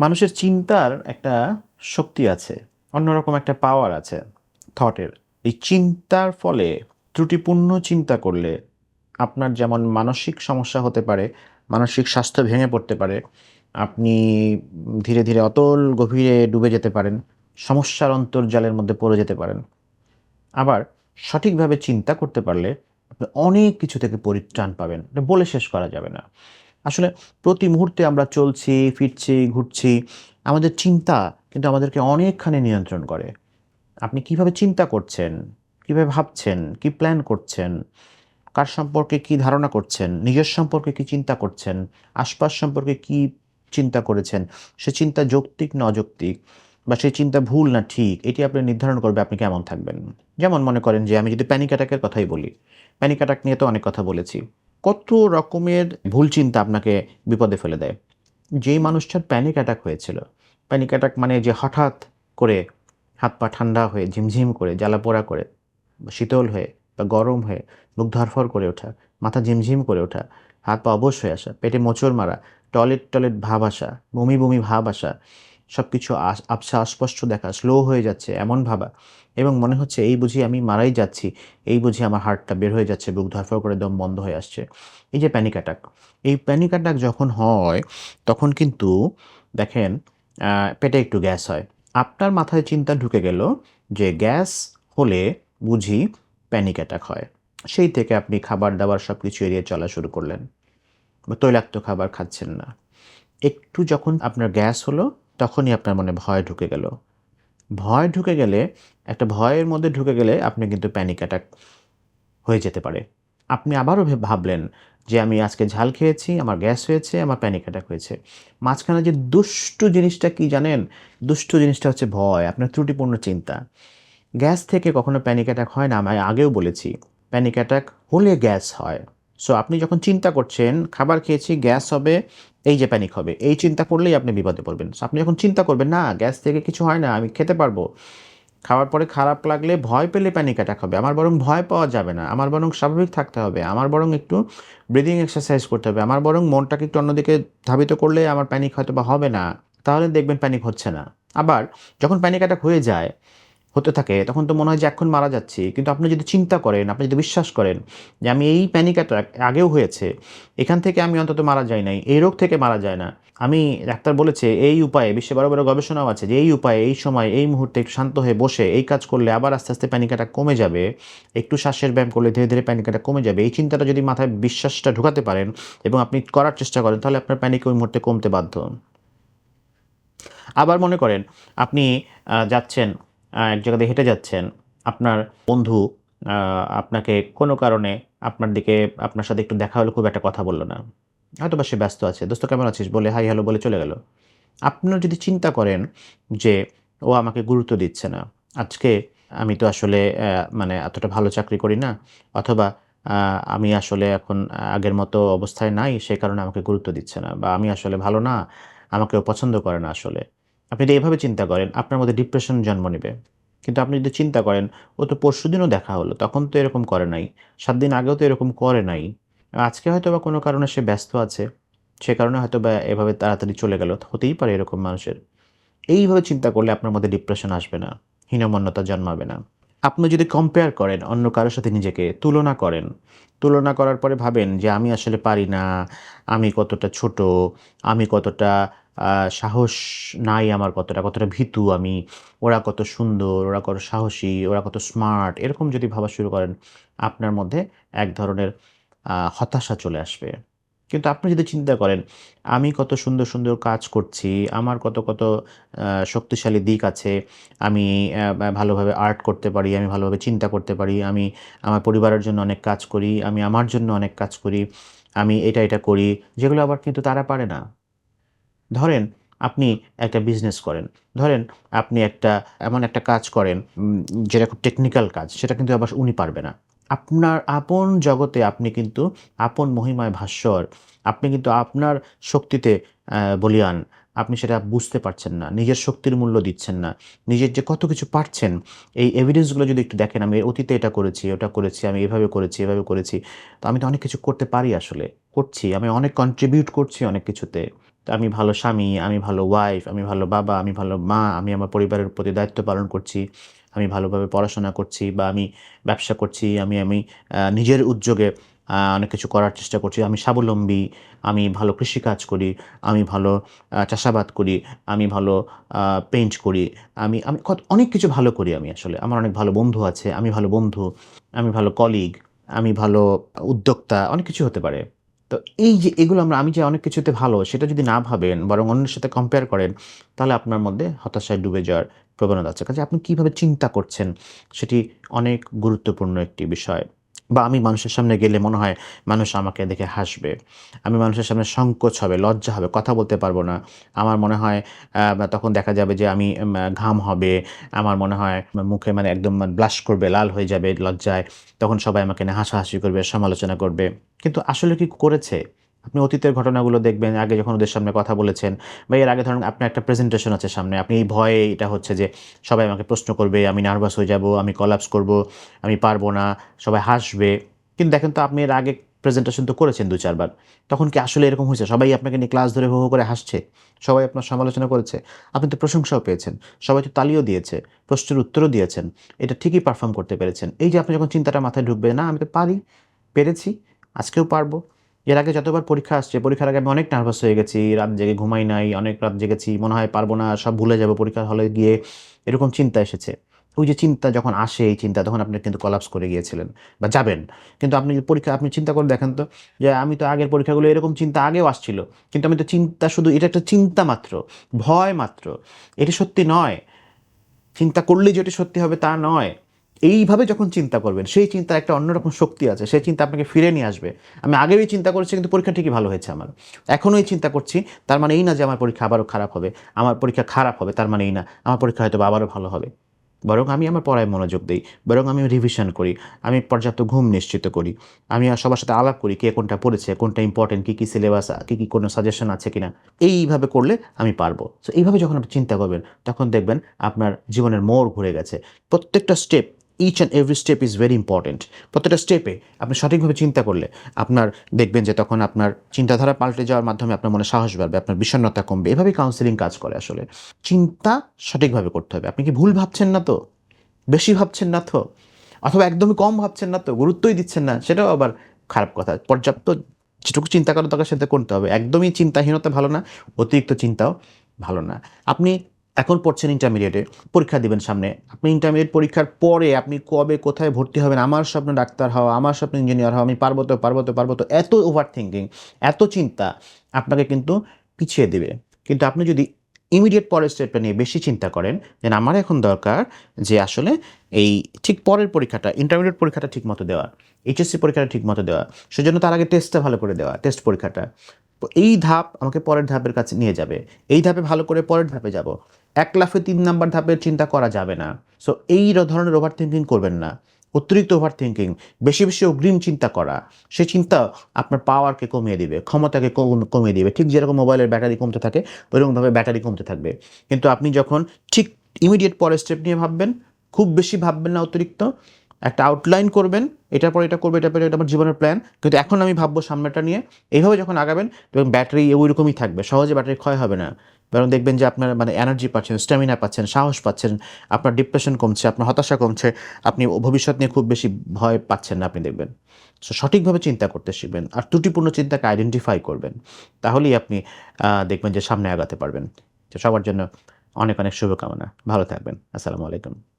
মানুষের চিন্তার একটা শক্তি আছে, অন্যরকম একটা পাওয়ার আছে থটের এই চিন্তার ফলে ত্রুটিপূর্ণ চিন্তা করলে আপনার যেমন মানসিক সমস্যা হতে পারে, মানসিক স্বাস্থ্য ভেঙে পড়তে পারে, আপনি ধীরে ধীরে অতল গভীরে ডুবে যেতে পারেন, সমস্যার অন্তর্জালের মধ্যে পড়ে যেতে পারেন। আবার সঠিকভাবে চিন্তা করতে পারলে আপনি অনেক কিছু থেকে পরিত্রাণ পাবেন, এটা বলে শেষ করা যাবে না। আসলে প্রতি মুহূর্তে আমরা চলছি, ফিরছি, ঘুরছি, আমাদের চিন্তা কিন্তু আমাদেরকে অনেকখানি নিয়ন্ত্রণ করে। আপনি কীভাবে চিন্তা করছেন? কীভাবে ভাবছেন? কি প্ল্যান করছেন? কার সম্পর্কে কি ধারণা করছেন? নিজের সম্পর্কে কি চিন্তা করছেন? আশপাশ সম্পর্কে কি চিন্তা করেছেন? সে চিন্তা যৌক্তিক না অযৌক্তিক বা সেই চিন্তা ভুল না ঠিক? এটি আপনি নির্ধারণ করবে আপনি কেমন থাকবেন? যেমন মনে করেন যে আমি যদি প্যানিক অ্যাটাকের কথাই বলি প্যানিক অ্যাটাক নিয়ে তো অনেক কথা বলেছি। কত রকমের ভুল চিন্তা আপনাকে বিপদে ফেলে দেয়? যেই মানুষটার প্যানিক অ্যাটাক হয়েছিল। প্যানিক অ্যাটাক মানে যে হঠাৎ করে হাত পা ঠান্ডা হয়ে, ঝিমঝিম করে জ্বালাপোড়া করে শীতল হয়ে, বা গরম হয়ে, মুখ ধরফর করে ওঠা, মাথা ঝিমঝিম করে ওঠা, হাত পা অবশ হয়ে আসা, পেটে মোচড় মারা, টয়লেট টয়লেট ভাব আসা, বমি বমি ভাব আসা সব কিছু আবসা অস্পষ্ট দেখা স্লো হয়ে যাচ্ছে এমন ভাবা। এবং মনে হচ্ছে এই বুঝি আমি মারাই যাচ্ছি, এই বুঝি আমার হার্টটা বের হয়ে যাচ্ছে, বুক ধরফর করে দম বন্ধ হয়ে আসছে। এই যে প্যানিক অ্যাটাক এই প্যানিক অ্যাটাক যখন হয়, তখন কিন্তু দেখেন পেটে একটু গ্যাস হয়। আপনার মাথায় চিন্তা ঢুকে গেল যে গ্যাস হলে বুঝি প্যানিক অ্যাটাক হয়। সেই থেকে আপনি খাবার দাবার সব কিছু এড়িয়ে চলা শুরু করলেন। তৈলাক্ত খাবার খাচ্ছেন না। একটু যখন আপনার গ্যাস হলো তখনই আপনার মনে ভয় ঢুকে গেল। ভয় ঢুকে গেলে, একটা ভয়ের মধ্যে ঢুকে গেলে আপনি কিন্তু প্যানিক অ্যাটাক হয়ে যেতে পারে। আপনি আবারও ভাবলেন যে আমি আজকে ঝাল খেয়েছি, আমার গ্যাস হয়েছে, আমার প্যানিক অ্যাটাক হয়েছে। মাঝখানে যে দুষ্টু জিনিসটা কি জানেন? দুষ্টু জিনিসটা হচ্ছে ভয়, আপনার ত্রুটিপূর্ণ চিন্তা। গ্যাস থেকে কখনো প্যানিক অ্যাটাক হয় না, আমি আগেও বলেছি প্যানিক অ্যাটাক হলে গ্যাস হয়। সো আপনি যখন চিন্তা করছেন, খাবার খেয়েছি, গ্যাস হবে এই যে প্যানিক হবে, এই চিন্তা করলেই আপনি বিপদে পড়বেন। আপনি যখন চিন্তা করবেন, না গ্যাস থেকে কিছু হয় না, আমি খেতে পারব। খাওয়ার পরে খারাপ লাগলে ভয় পেলে প্যানিক অ্যাটাক হবে। আমার বরং ভয় পাওয়া যাবে না, আমার বরং স্বাভাবিক থাকতে হবে, আমার বরং একটু ব্রিদিং এক্সারসাইজ করতে হবে, আমার বরং মনটাকে একটু অন্যদিকে ধাবিত করলে আমার প্যানিক হয়তো বা হবে না। তাহলে দেখবেন প্যানিক হচ্ছে না। আবার যখন প্যানিক অ্যাটাক হয়ে যায় হতে থাকে, তখন তো মনে হয় যে এখন মারা যাচ্ছি। কিন্তু আপনি যদি চিন্তা করেন, আপনি যদি বিশ্বাস করেন যে আমি এই প্যানিক অ্যাটাক আগেও হয়েছে, এখান থেকে আমি অন্তত মারা যাই নাই, এই রোগ থেকে মারা যায় না। আমি, ডাক্তার বলেছে, এই উপায়ে, বিশ্বে বড় বড় গবেষণাও আছে যে এই উপায়ে, এই সময়, এই মুহূর্তে একটু শান্ত হয়ে বসে এই কাজ করলে আবার আস্তে আস্তে প্যানিক অ্যাটাক কমে যাবে। একটু শ্বাসের ব্যায়াম করলে ধীরে ধীরে প্যানিক অ্যাটাক কমে যাবে। এই চিন্তাটা যদি মাথায় বিশ্বাসটা ঢুকাতে পারেন এবং আপনি করার চেষ্টা করেন, তাহলে আপনার প্যানিক ওই মুহূর্তে কমতে বাধ্য। আবার মনে করেন, আপনি যাচ্ছেন এক জায়গাতে হেঁটে যাচ্ছেন, আপনার বন্ধু আপনাকে কোনো কারণে আপনার দিকে, আপনার সাথে একটু দেখা হলো, খুব একটা কথা বলল না। হয়তো বা সে ব্যস্ত আছে। দোস্ত, কেমন আছিস? বলে, হাই, হ্যালো, বলে চলে গেল। আপনার যদি চিন্তা করেন যে, ও আমাকে গুরুত্ব দিচ্ছে না, আজকে আমি তো আসলে মানে এতটা ভালো চাকরি করি না, অথবা আমি আসলে এখন আগের মতো অবস্থায় নাই সেই কারণে আমাকে গুরুত্ব দিচ্ছে না, বা আমি আসলে ভালো না আমাকে ও পছন্দ করে না আসলে। আপনি যদি এভাবে চিন্তা করেন, আপনার মধ্যে ডিপ্রেশন জন্ম নেবে। কিন্তু আপনি যদি চিন্তা করেন, ও তো পরশু দিনও দেখা হলো, তখন তো এরকম করে নাই। সাত দিন আগেও তো এরকম করে নাই। আজকে হয়তো বা কোনো কারণে সে ব্যস্ত আছে। সে কারণে হয়তো বা এভাবে তাড়াতাড়ি চলে গেল। হতেই পারে এরকম মানুষের। এইভাবে চিন্তা করলে আপনার মধ্যে ডিপ্রেশন আসবে না। হীনমন্যতা জন্মাবে না। আপনি যদি কম্পেয়ার করেন, অন্য কারোর সাথে নিজেকে তুলনা করেন, তুলনা করার পরে ভাবেন যে, আমি আসলে পারি না। আমি কতটা ছোট। আমি কতটা সাহস নাই আমার কতটা কতটা ভীতু আমি, ওরা কত সুন্দর, ওরা কত সাহসী, ওরা কত স্মার্ট এরকম যদি ভাবা শুরু করেন, আপনার মধ্যে এক ধরনের হতাশা চলে আসবে। কিন্তু আপনি যদি চিন্তা করেন, আমি কত সুন্দর সুন্দর কাজ করছি, আমার কত কত শক্তিশালী দিক আছে, আমি ভালোভাবে আর্ট করতে পারি, আমি ভালোভাবে চিন্তা করতে পারি, আমি আমার পরিবারের জন্য অনেক কাজ করি, আমি আমার জন্য অনেক কাজ করি, আমি এটা এটা করি, যেগুলো আবার কিন্তু তারা পারে না। ধরেন আপনি একটা বিজনেস করেন, ধরেন আপনি একটা, এমন একটা কাজ করেন যেটা খুব টেকনিক্যাল কাজ, সেটা কিন্তু আবার উনি পারবে না। আপনার আপন জগতে আপনি কিন্তু আপন মহিমায় ভাস্বর, আপনি কিন্তু আপনার শক্তিতে বলিয়ান, আপনি সেটা বুঝতে পারছেন না, নিজের শক্তির মূল্য দিচ্ছেন না, নিজের যে কত কিছু পারছেন, এই এভিডেন্সগুলো যদি একটু দেখেন, আমি অতীতে এটা করেছি, ওটা করেছি, আমি এভাবে করেছি এভাবে করেছি, তো আমি তো অনেক কিছু করতে পারি আসলে, করছি, আমি অনেক কন্ট্রিবিউট করছি অনেক কিছুতে। আমি ভালো স্বামী, আমি ভালো ওয়াইফ আমি ভালো বাবা, আমি ভালো মা, আমি আমার পরিবারের প্রতি দায়িত্ব পালন করছি, আমি ভালোভাবে পড়াশোনা করছি বা আমি ব্যবসা করছি, আমি আমি নিজের উদ্যোগে অনেক কিছু করার চেষ্টা করছি। আমি স্বাবলম্বী, আমি ভালো কৃষিকাজ করি, আমি ভালো চাষাবাদ করি, আমি ভালো পেইন্ট করি, আমি আমি অনেক কিছু ভালো করি আমি আসলে। আমার অনেক ভালো বন্ধু আছে, আমি ভালো বন্ধু, আমি ভালো কলিগ আমি ভালো উদ্যোক্তা, অনেক কিছু হতে পারে। তো এই যে এগুলো আমরা, আমি যে অনেক কিছুতে ভালো, সেটা যদি না ভাবেন, বরং অন্যের সাথে কম্পেয়ার করেন, তাহলে আপনার মধ্যে হতাশায় ডুবে যাওয়ার প্রবণতা আছে। কাজে আপনি কীভাবে চিন্তা করছেন, সেটি অনেক গুরুত্বপূর্ণ একটি বিষয়। বা আমি মানুষের সামনে গেলে মনে হয় মানুষ আমাকে দেখে হাসবে। আমি মানুষের সামনে সংকোচ হবে, লজ্জা হবে, কথা বলতে পারব না। আমার মনে হয় তখন দেখা যাবে যে আমি ঘাম হবে। আমার মনে হয়, মুখে মানে একদম ব্লাশ করবে, লাল হয়ে যাবে লজ্জায়। তখন সবাই আমাকে হাসাহাসি করবে, সমালোচনা করবে। কিন্তু আসলে কি করেছে? আপনি অতীতের ঘটনাগুলো দেখবেন, আগে যখন ওদের সামনে কথা বলেছেন বা এর আগে ধরুন আপনার একটা প্রেজেন্টেশন আছে সামনে, আপনি এই ভয়ে এটা হচ্ছে যে সবাই আমাকে প্রশ্ন করবে, আমি নার্ভাস হয়ে যাব, আমি কলাপস করব, আমি পারব না, সবাই হাসবে। কিন্তু দেখেন তো আপনি এর আগে প্রেজেন্টেশন তো করেছেন দু চারবার, তখন কি আসলে এরকম হয়েছে? সবাই আপনাকে নিয়ে ক্লাস ধরে হো করে হাসছে? সবাই আপনার সমালোচনা করেছে? আপনি তো প্রশংসাও পেয়েছেন, সবাই তো তালিও দিয়েছে, প্রশ্নের উত্তরও দিয়েছেন, এটা ঠিকই পারফর্ম করতে পেরেছেন। এই যে আপনি যখন চিন্তাটা মাথায় ঢুকবে, না, আমি তো পারি, পেরেছি, আজকেও পারব। এর আগে যতবার পরীক্ষা আসছে, পরীক্ষার আগে আমি অনেক নার্ভাস হয়ে গেছি, রাত জেগে ঘুমাই নাই, অনেক রাত জেগেছি, মনে হয় পারব না, সব ভুলে যাব পরীক্ষার হলে গিয়ে এরকম চিন্তা এসেছে। ওই যে চিন্তা যখন আসে, এই চিন্তা তখন আপনি কিন্তু কলাপস করে গিয়েছিলেন বা যাবেন। কিন্তু আপনি পরীক্ষা, আপনি চিন্তা করে দেখেন তো, যে আমি তো আগের পরীক্ষাগুলো এরকম চিন্তা আগেও আসছিল, কিন্তু আমি তো চিন্তা শুধু, এটা একটা চিন্তা মাত্র, ভয় মাত্র। এটি সত্যি নয়। চিন্তা করলেই যেটি সত্যি হবে তা নয়। এইভাবে যখন চিন্তা করবেন, সেই চিন্তার একটা অন্যরকম শক্তি আছে, সেই চিন্তা আপনাকে ফিরে নিয়ে আসবে। আমি আগেও চিন্তা করেছি, কিন্তু পরীক্ষা ঠিকই ভালো হয়েছে আমার। এখনও এই চিন্তা করছি, তার মানে এই না যে আমার পরীক্ষা আবারও খারাপ হবে, আমার পরীক্ষা খারাপ হবে, তার মানে এই না, আমার পরীক্ষা হয়তো আবারও ভালো হবে। বরং আমি আমার পড়ায় মনোযোগ দিই, বরং আমি রিভিশন করি, আমি পর্যাপ্ত ঘুম নিশ্চিত করি, আমি আর সবার সাথে আলাপ করি, কে কোনটা পড়েছে, কোনটা ইম্পর্টেন্ট কী কী সিলেবাস কী কী কোনো সাজেশন আছে কি না এইভাবে করলে আমি পারব। সো এইভাবে যখন আপনি চিন্তা করবেন, তখন দেখবেন আপনার জীবনের মোড় ঘুরে গেছে। প্রত্যেকটা step each and every step is very important প্রত্যেকটা স্টেপে আপনি সঠিকভাবে চিন্তা করলে আপনার দেখবেন যে তখন আপনার চিন্তাধারা পাল্টে যাওয়ার মাধ্যমে আপনার মনে সাহস বাড়বে, আপনার বিষণ্ণতা কমবে। এভাবেই কাউন্সিলিং কাজ করে আসলে। চিন্তা সঠিকভাবে করতে হবে। আপনি কি ভুল ভাবছেন না তো? বেশি ভাবছেন না তো? অথবা একদমই কম ভাবছেন না তো? গুরুত্বই দিচ্ছেন না? সেটাও আবার খারাপ কথা। পর্যাপ্ত যেটুকু চিন্তা করার দরকার সেটা করতে হবে। একদমই চিন্তাহীনতা ভালো না, অতিরিক্ত চিন্তাও ভালো না। আপনি এখন পড়ছেন ইন্টারমিডিয়েটে পরীক্ষা দিবেন সামনে। আপনি ইন্টারমিডিয়েট পরীক্ষার পরে আপনি কবে কোথায় ভর্তি হবেন, আমার স্বপ্ন ডাক্তার হওয়া, আমার স্বপ্ন ইঞ্জিনিয়ার হওয়া, আমি পারব তো পারব তো পারব তো, এত ওভার থিঙ্কিং এত চিন্তা আপনাকে কিন্তু পিছিয়ে দেবে। কিন্তু আপনি যদি ইমিডিয়েট পরের স্টেপটা নিয়ে বেশি চিন্তা করেন যে আমার এখন দরকার যে আসলে এই ঠিক পরের পরীক্ষাটা ইন্টারমিডিয়েট পরীক্ষাটা ঠিক মতো দেওয়া এইচএসসি পরীক্ষাটা ঠিক মতো দেওয়া, সেজন্য তার আগে টেস্টটা ভালো করে দেওয়া টেস্ট পরীক্ষাটা। তো এই ধাপ আমাকে পরের ধাপের কাছে নিয়ে যাবে। এই ধাপে ভালো করে পরের ধাপে যাব। এক লাফে তিন নাম্বার ধাপের চিন্তা করা যাবে না। সো এই ধরনের ওভার থিঙ্কিং করবেন না। অতিরিক্ত ওভার থিঙ্কিং বেশি বেশি অগ্রিম চিন্তা করা। সেই চিন্তা আপনার পাওয়ারকে কমিয়ে দিবে, ক্ষমতাকে কম- কমিয়ে দিবে। ঠিক যেরকম মোবাইলের ব্যাটারি কমতে থাকে, ওইরকমভাবে ব্যাটারি কমতে থাকবে। কিন্তু আপনি যখন ঠিক ইমিডিয়েট পরের স্টেপ নিয়ে ভাববেন, খুব বেশি ভাববেন না অতিরিক্ত। একটা আউটলাইন করবেন, এটার পর এটা করবে এটা পরে এটা আমার জীবনের প্ল্যান কিন্তু এখন আমি ভাববো সামনেটা নিয়ে। এইভাবে যখন আগাবেন এবং ব্যাটারি ওই রকমই থাকবে, সহজে ব্যাটারি ক্ষয় হবে না। বরং দেখবেন যে আপনার মানে এনার্জি পাচ্ছেন স্ট্যামিনা পাচ্ছেন, সাহস পাচ্ছেন, আপনার ডিপ্রেশন কমছে, আপনার হতাশা কমছে, আপনি ভবিষ্যৎ নিয়ে খুব বেশি ভয় পাচ্ছেন না আপনি দেখবেন। সো সঠিকভাবে চিন্তা করতে শিখবেন আর ত্রুটিপূর্ণ চিন্তাকে আইডেন্টিফাই করবেন। তাহলেই আপনি দেখবেন যে সামনে আগাতে পারবেন। সবার জন্য অনেক অনেক শুভকামনা। ভালো থাকবেন। আসসালামু আলাইকুম।